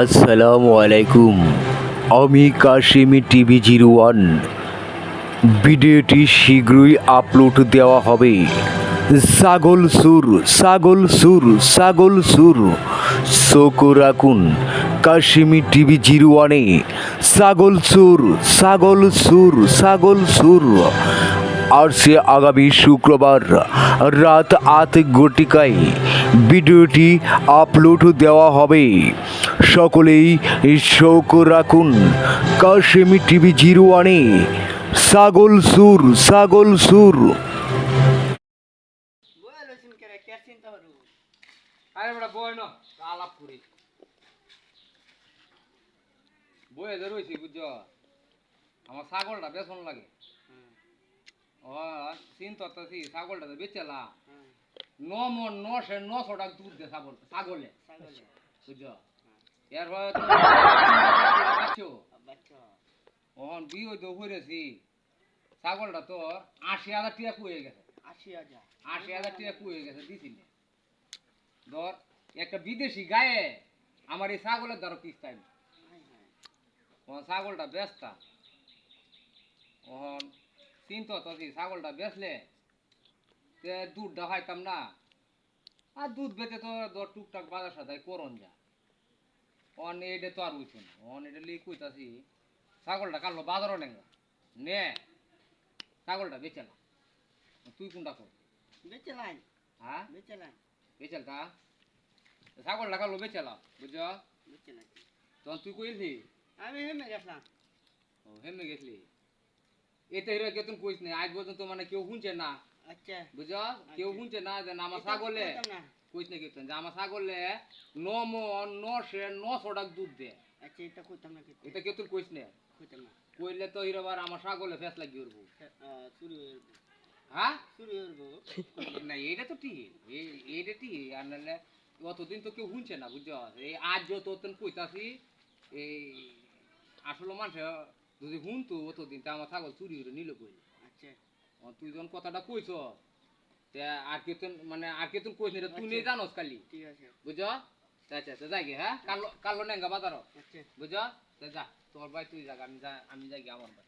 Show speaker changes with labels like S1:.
S1: আসসালামু আলাইকুম আমি কাশিমি টিভি জিরো ওয়ান। ভিডিওটি শীঘ্রই আপলোড দেওয়া হবে। ছাগল সুর ছাগল সুর ছাগল সুর। চোখ রাখুন, কাশিমি টিভি জিরো ওয়ানে। ছাগল সুর ছাগল সুর ছাগল সুর। আর সে আগামী শুক্রবার রাত আট ঘটিকায় ভিডিওটি আপলোড দেওয়া হবে। সকলেই শোক রাখুন। কাশেমি টিভি জিরো ওয়ানে। ছাগল সুর ছাগল সুর।
S2: বয়ে লইছেন কেরে কে চিন্তা হরু
S3: আরে বেটা বই না আলাপ করি বয়ে ধরে রয়েছি বুঝছ? আমার ছাগলটা বেসন লাগে। ও চিন তো আছি ছাগলটা তো বেচেলা ন মন নশে নশো টাকা দুধ দে ছাগল ছাগলে
S2: ছাগলে
S3: বুঝছ? ওহন হয়েছি ছাগলটা তোর আশি হাজার টাকা কুয়ে গেছে।
S2: আশি হাজার
S3: আশি হাজার টাকা কুয়ে গেছে ধর একটা বিদেশি গায়ে আমার এই ছাগলের ওহন ছাগলটা বেচতা ওহন চিন্তা তো ছাগলটা বেচলে দুধটা খাইতাম না। আর দুধ বেচে তো ধর টুকটাক বাজার সাথে করন যা অন এটা তো আর বুঝছ না অন এটা লিয়ে কইতাছি ছাগলটা কালো বাজারও নেঙ্গা নে ছাগলটা বেচেলা তুই কোনটা কর?
S2: বেচে লাইন
S3: হ্যাঁ?
S2: বেচে লাইন
S3: বেচেলতা ছাগলটা কালো বেচেলা বুঝছ?
S2: বেচে লাইন
S3: তখন তুই কইলি
S2: আমি হেমে গেছিলাম।
S3: ও হেমে গেছলি? এতে হিরো কেউ তুমি কইস নাই আজ পর্যন্ত মানে কেউ শুনছে না।
S2: আচ্ছা।
S3: বুঝছ? কেউ শুনছে না যে আমার
S2: এটা
S3: ছাগলে
S2: কইতাম না।
S3: যে আমার ছাগলে ন মন নশে নশো টাকা দুধ দে।
S2: আচ্ছা এটা কইতাম না কিন্তু
S3: এটা কেউ তুই কইস না?
S2: কইতাম না।
S3: কইলে তো হিরোবার আমার ছাগলে ফেস লাগি উঠবো
S2: চুরি হয়ে উঠবো
S3: হ্যাঁ?
S2: চুরি হয়ে উঠবো
S3: না এটা তো ঠিক। এই- এইটা ঠিক। আর নাহলে অতদিন তো কেউ শুনছে না বুঝছ? এই আজ যত কইতাছি এই আসলে মানুষ যদি শুনতো অতদিন তা আমার ছাগল চুরি করে নিল কই?
S2: আচ্ছা।
S3: তুই যখন কথাটা কইছ আর কেতন মানে আর কেতন কইস না তুই নিয়ে জানোস কালি
S2: ঠিক আছে।
S3: বুঝছ? আচ্ছা আচ্ছা যাই গে হ্যাঁ? কালো কালো নেঙ্গা বাজারও।
S2: আচ্ছা।
S3: বুঝছ? যা তোর ভাই তুই যা আমি যা আমি যাই আমার ভাই